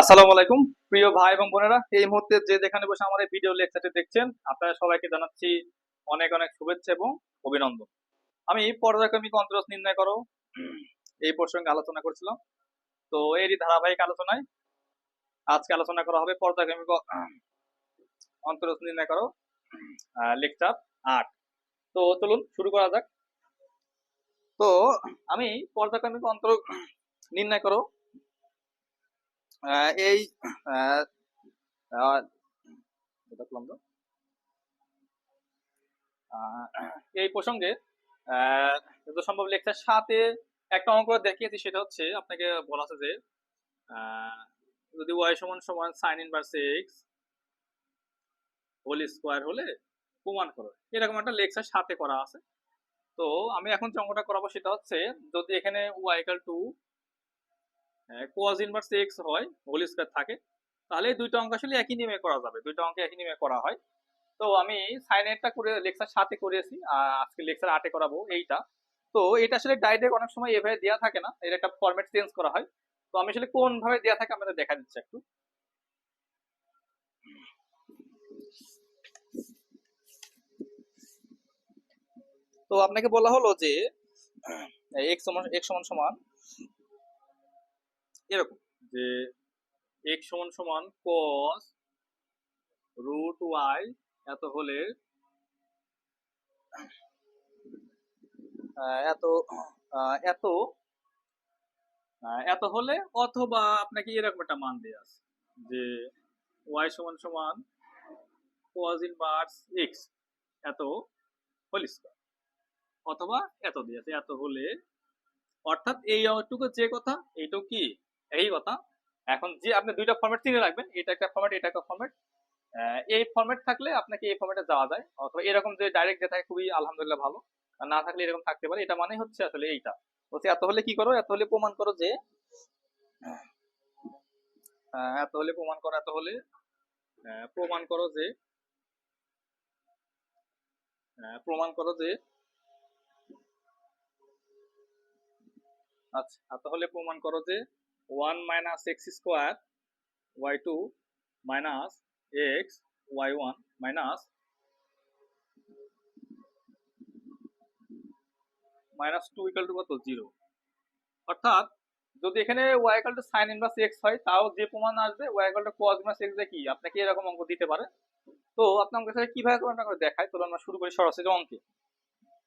আসসালামু আলাইকুম, প্রিয় ভাই এবং বোনেরা। এই মুহূর্তে যে যেখানে বসে এই ভিডিও লেকচারটি দেখছেন আপনারা সবাইকে জানাচ্ছি অনেক অনেক শুভেচ্ছা এবং অভিনন্দন। আমি পর্যায়ক্রমিক অন্তরস নির্ণয় করো। এই প্রসঙ্গে আলোচনা করছিলাম। তো এরই ধারাবাহিক আলোচনায় আজকে আলোচনা করা হবে পর্যায়ক্রমিক অন্তরস নির্ণয় করো লেকচার আট। তো চলুন, শুরু করা যাক। তো আমি পর্যায়ক্রমিক অন্তর নির্ণয় করো। এই এই প্রসঙ্গে যত সম্ভব লেকচার সাথে একটা অঙ্ক দেখিয়েছি, সেটা হচ্ছে আপনাকে বলা আছে যে যদি ওয়াই সমান সমান sine inverse x whole square হলে প্রমাণ করো। এরকম একটা লেকচার সাথে করা আছে। তো আমি এখন যে অঙ্কটা করাবো সেটা হচ্ছে, যদি এখানে y equal to cos inverse x হয়, হোল স্কোয়ার থাকে, তাহলে দুইটা অঙ্ক আসলে একই নিয়মে করা যাবে। দুইটা অঙ্ক একই নিয়মে করা হয়। তো আমি সাইন সাইনেরটা করে, লেকচার সাথে করেছি আজকে লেকচার আটে করাবো এইটা। তো এটা আসলে ডাইরেক্ট অনেক সময় এভাবে দেওয়া থাকে না, এর একটা ফরম্যাট চেঞ্জ করা হয়। তো আমি আসলে কোন ভাবে দেওয়া থাকে আমাদের দেখা দিচ্ছি একটু। তো আপনাকে বলা হলো যে এক্স সমান এক্স সমান সমান এরকম যে এক্স সমান সমান cos রুট ওয়াই এত হলে এত এত এত হলে অথবা আপনাকে এরকম একটা মান দেওয়া আছে যে ওয়াই সমান সমান cos ইনভার্স এক্স এত হোল স্কয়ার অথবা এত দিয়েছে এত হলে। অর্থাৎ এই অটুকু যে কথা এইটাও কি? এই কথা। এখন যে আপনি দুইটা ফরম্যাট চিনে রাখবেন, এটা একটা ফরম্যাট এটা একটা ফরম্যাট এই ফরম্যাট থাকলে আপনাকে এই ফরম্যাটে যাওয়া যায়। অথবা এরকম যে ডাইরেক্ট যে থাকে, খুবই আলহামদুলিল্লাহ ভালো। না থাকলে এরকম থাকতে পারে। এটা মানে হচ্ছে আসলে এইটা। বলছে, এত হলে কি করো? এত হলে প্রমাণ করো যে এত হলে প্রমাণ করো, এত হলে প্রমাণ করো যে প্রমাণ করো যে আচ্ছা আর তাহলে প্রমাণ করো যে one minus x square y two minus x y one minus minus two equal to কত? জিরো অর্থাৎ যদি এখানে y equal to sine inverse x হয়, তাও যে প্রমাণ আসবে y equal to cos inverse x কি? আপনাকে এরকম অঙ্ক দিতে পারে। তো আপনি অঙ্কের সাথে কীভাবে করে দেখায় তাহলে আমরা শুরু করি সরাসরি অঙ্কে।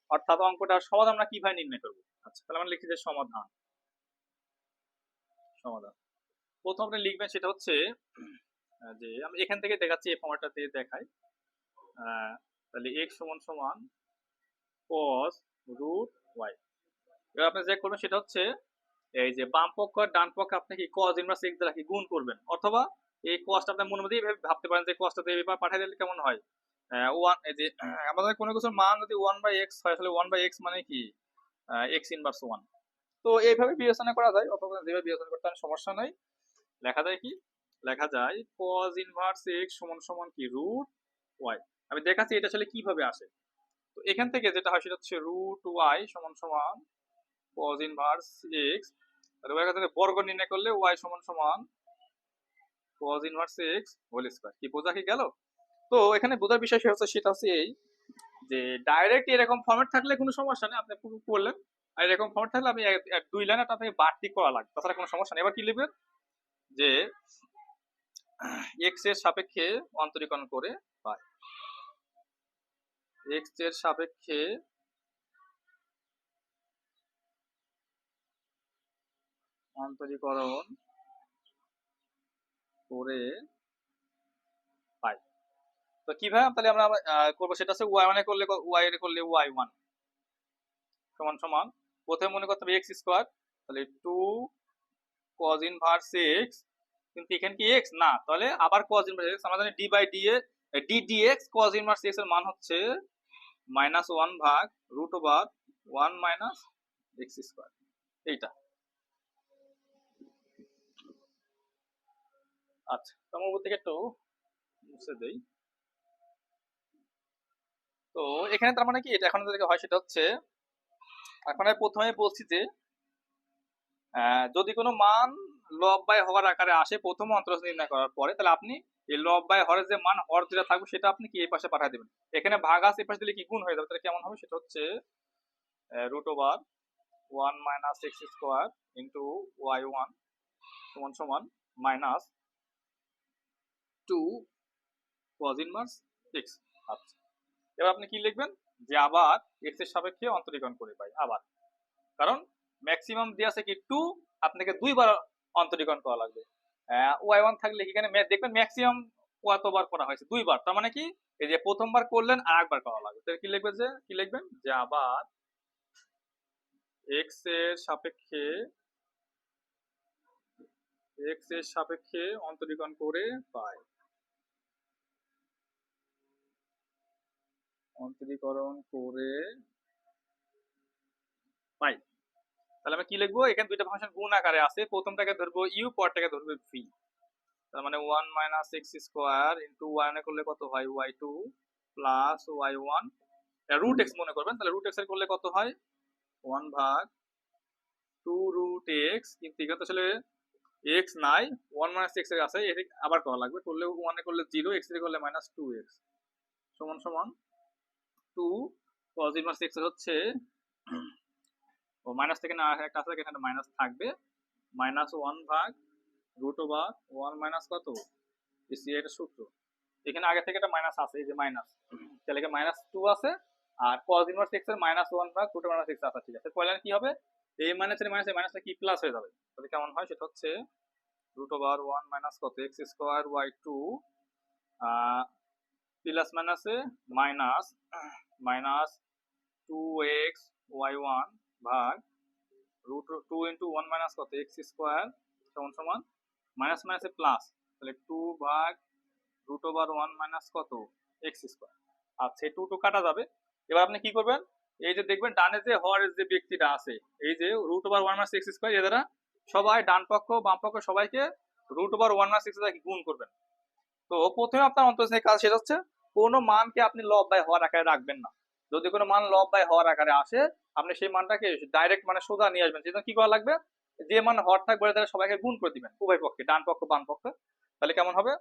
অর্থাৎ অঙ্কটার সমাধান আমরা কীভাবে নির্ণয় করব? আচ্ছা তাহলে আমরা লিখি যে সমাধান। সমাধান। প্রথম আপনি লিখবেন সেটা হচ্ছে যে আমি এখান থেকে দেখাচ্ছি এই ফর্মাটটাতে দেখাই। তাহলে x সমান সমান cos রুট y এবার আপনি যে করবেন সেটা হচ্ছে, এই যে বাম পক্ষ আর ডান পক্ষ আপনি কি cos ইনভার্স x দ্বারা কি গুণ করবেন? অথবা এই cosটা আপনি মনের মধ্যে ভেবে- ভাবতে পারেন যে দিয়ে এবার পাঠিয়ে দিলে কেমন হয়? ওয়ান এই যে আমাদের কোনো কিছুর মান যদি ওয়ান বাই এক্স হয়, তাহলে ওয়ান বাই এক্স মানে কি? এক্স ইনভার্স ওয়ান তো এইভাবে বিবেচনা করা যায় অথবা যেভাবে বিবেচনা করতে হয়, সমস্যা নাই। লেখা যায় কি? লেখা যায় cos ইনভার্স x সমান সমান কি? রুট y আমি দেখাচ্ছি এটা আসলে কীভাবে আসে। তো এখান থেকে যেটা হয় সেটা হচ্ছে রুট y সমান সমান cos ইনভার্স x তাহলে বর্গ নির্ণয় করলে y সমান সমান cos inverse x whole square কি বোঝা কি গেল? তো এখানে বোঝার বিষয় সেটা হচ্ছে সেটা হচ্ছে এই যে ডাইরেক্ট এরকম ফরম্যাট থাকলে কোনো সমস্যা নেই, আপনি করলেন। আর এরকম ফরম্যাট থাকলে আপনি দুই লাইন আপনাকে বাড়তি করা লাগবে। তাছাড়া কোনো সমস্যা নেই। এবার কি লিখবেন? যে এক্সের সাপেক্ষে অন্তরীকরণ করে পাই এক্সের সাপেক্ষে অন্তরীকরণ করে পাই তো কীভাবে তাহলে আমরা করব। সেটা হচ্ছে ওয়াই মানে করলে ওয়াই করলে ওয়াই ওয়ান সমান সমান। প্রথমে মনে করতে হবে এক্স স্কোয়ার তাহলে টু কজ ইনভার্স এক্স কিন্তু এখানে কি এক্স না, তাহলে আবার কজ ইনভার্স এক্স আমরা জানি d by d a d d x cos inverse এক্সের মান হচ্ছে মাইনাস ওয়ান ভাগ root over one minus x square এইটা। আচ্ছা তো আমার উপর থেকে একটু মুছে দেই। তো এখানে তার মানে কি? এটা এখন যেটা হয় সেটা হচ্ছে এখন আমি প্রথমে বলছি যে যদি কোনো মান লব বাই হওয়ার আকারে আসে প্রথম অন্তরাজ নির্ণয় করার পরে, তাহলে আপনি এই লব বাই হরের যে মান, হর যেটা থাকবে সেটা আপনি কি এই পাশে পাঠিয়ে দেবেন? এখানে ভাগ আছে, এই পাশে দিলে কি গুণ হয়ে যাবে? তাহলে কেমন হবে? সেটা হচ্ছে root over one minus x square into y one সমান সমান minus two cos inverse x আচ্ছা। এবার আপনি কি লিখবেন? যে আবার এক্সের সাপেক্ষে অন্তরীকরণ করে পাই আবার। কারণ ম্যাক্সিমাম দিয়ে আছে কি টু আপনাকে দুইবার অন্তরীকরণ করা লাগবে। ওয়াই ওয়ান থাকলে এখানে দেখবেন ম্যাক্সিমাম কতবার করা হয়েছে? দুইবার। তার মানে কি? এই যে প্রথমবার করলেন আর একবার করা লাগবে। তাহলে কি লিখবেন যে কি লিখবেন? যে আবার এক্সের সাপেক্ষে এক্সের সাপেক্ষে অন্তরীকরণ করে পাই। অন্তরীকরণ করে পাই। তাহলে আমি কি লিখব? এখানে দুইটা ফাংশন গুণ আকারে আছে। প্রথমটাকে ধরবো ইউ পরটাকে ধরবো ভি তার মানে one minus x square into ওয়ানে করলে কত হয়? Y two plus y one root x মনে করবেন। তাহলে রুট এক্সের করলে কত হয়? ওয়ান ভাগ টু রুট এক্স কিন্তু এখানে তো আসলে এক্স নাই ওয়ান মাইনাস এক্সের আছে। আবার করা লাগবে। করলে ওয়ানে করলে জিরো এক্সের করলে মাইনাস টু এক্স সমান সমান। টু কজ ইনভার্স এক্স হচ্ছে, ও মাইনাস থেকে না একটা আছে এখানে মাইনাস থাকবে। মাইনাস ওয়ান ভাগ রুট ওভার ওয়ান মাইনাস কত? সি এটা সূত্র। এখানে আগে থেকে একটা মাইনাস আছে, এই যে মাইনাস তাহলে মাইনাস টু আছে, আর কজ ইনভার্স এক্সের মাইনাস ওয়ান ভাগ রুট মাইনাস এক্স আছে, ঠিক আছে। পয়লা কি হবে? এই মাইনাস এর মাইনাস মাইনাসটা কি প্লাস হয়ে যাবে? তাহলে কেমন হয়? সেটা হচ্ছে রুট ওভার ওয়ান মাইনাস কত? X square y two plus মাইনাসে minus minus two x y one ভাগ root two into one minus কত? এক্স স্কোয়ার সমান সমান মাইনাস মাইনাসে প্লাস তাহলে টু ভাগ রুট ওভার ওয়ান মাইনাস কত? এক্স স্কোয়ার এই টু টু কাটা যাবে। এবার আপনি কি করবেন? এই যে দেখবেন ডানে যে হওয়ার যে ব্যক্তিটা আছে, এই যে root over one minus x square এদের সবাই ডান পক্ষ, বাম পক্ষ সবাইকে root over one minus x গুণ করবেন। তো প্রথমে আপনার অন্তর্জালের কাজ সেটা হচ্ছে। কোনো মানকে আপনি লব বাই হওয়ার আকারে রাখবেন না। যদি কোনো মান লব বাই হওয়ার আকারে আসে, আপনি সেই মানটাকে ডাইরেক্ট মানে সোজা নিয়ে আসবেন। সেজন্য কি করা লাগবে? যে মান হর থাকবে তাহলে সবাইকে গুণ করে দিবেন, উভয় পক্ষে, ডান পক্ষ, বাম পক্ষ। তাহলে কেমন হবে?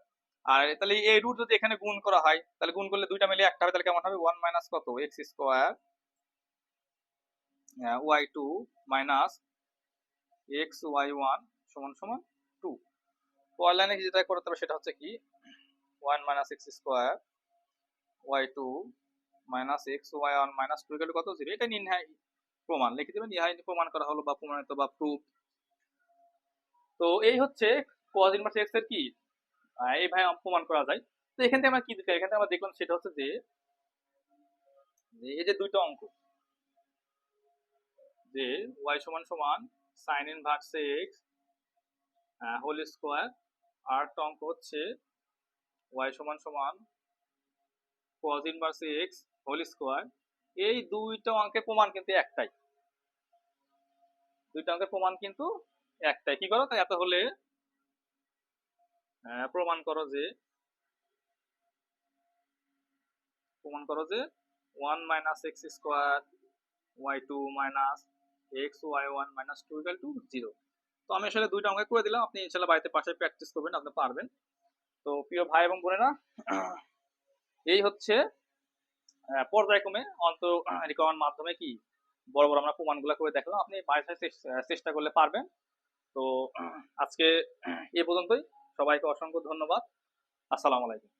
আর তাহলে এই রুট যদি এখানে গুণ করা হয়, তাহলে গুণ করলে দুইটা মিলে একটা হবে, তাহলে কেমন হবে? ওয়ান মাইনাস কত? X square y two minus x y one সমান সমান টু পয়ের লাইনে যেটা করতে হবে, সেটা হচ্ছে কি? One minus x square y two minus x y one minus two equal কত? জিরো এটা নির্ণয় প্রমাণ লিখে দেবেন। ইহাই প্রমাণ করা হলো বা প্রমাণিত বা প্রুফ তো এই হচ্ছে কজ ইনভার্স এক্সের কি? আহ, এইভাবে প্রমাণ করা যায়। তো এখান থেকে আমরা কি দিতে এখান থেকে আমরা দেখলাম সেটা হচ্ছে যে এই যে দুইটা অঙ্ক যে ওয়াই সমান সমান sine inverse x whole square আর অঙ্ক হচ্ছে ওয়াই সমান সমান cos inverse x whole square এই দুইটা অঙ্কের প্রমাণ কিন্তু একটাই। দুইটা অঙ্কের প্রমাণ কিন্তু একটাই। কি করো? এত হলে প্রমাণ করো যে, প্রমাণ করো যে one minus x square y two minus x y one minus two equal two zero তো আমি আসলে দুইটা অঙ্ক করে দিলাম। আপনি ইনশাল্লাহ বাড়িতে পাশে প্র্যাকটিস করবেন, আপনি পারবেন। তো প্রিয় ভাই এবং বোনেরা এই হচ্ছে পর্যায়ক্রমে অন্ত মাধ্যমে কি বড় বড় আমরা প্রমাণগুলো করে দেখলাম। আপনি চেস- চেষ্টা করলে পারবেন। তো, আজকে এ পর্যন্তই। সবাইকে অসংখ্য ধন্যবাদ। আসসালামু আলাইকুম।